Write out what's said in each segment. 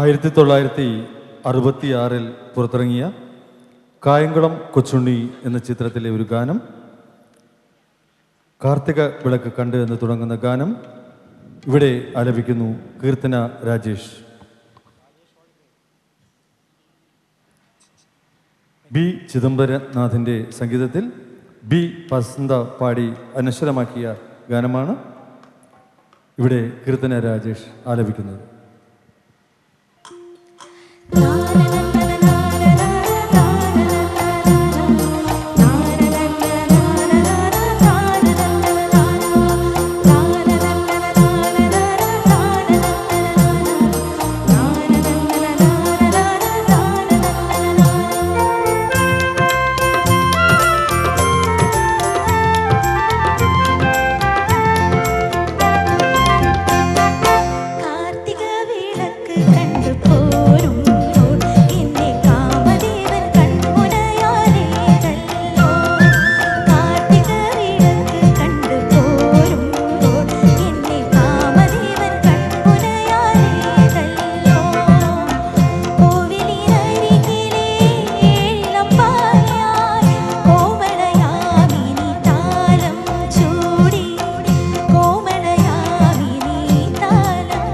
ആയിരത്തി തൊള്ളായിരത്തി അറുപത്തിയാറിൽ പുറത്തിറങ്ങിയ കായംകുളം കൊച്ചുണ്ണി എന്ന ചിത്രത്തിലെ ഒരു ഗാനം കാർത്തിക വിളക്ക് കണ്ട് എന്ന് തുടങ്ങുന്ന ഗാനം ഇവിടെ ആലപിക്കുന്നു കീർത്തന രാജേഷ്. ബി ചിദംബരനാഥിന്റെ സംഗീതത്തിൽ ബി വസന്ത പാടി അനശ്വരമാക്കിയ ഗാനമാണ് ഇവിടെ കീർത്തന രാജേഷ് ആലപിക്കുന്നത്. കാർത്തിക വിളക്ക് കണ്ടു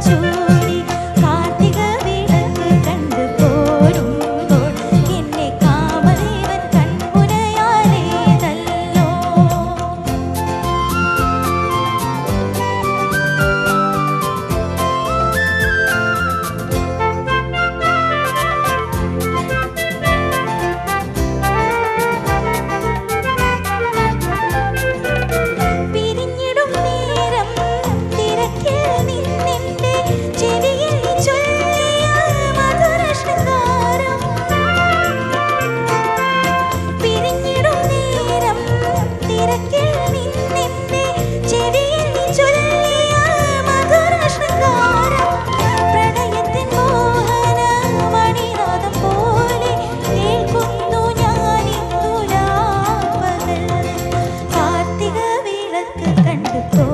Jesús. Cristo.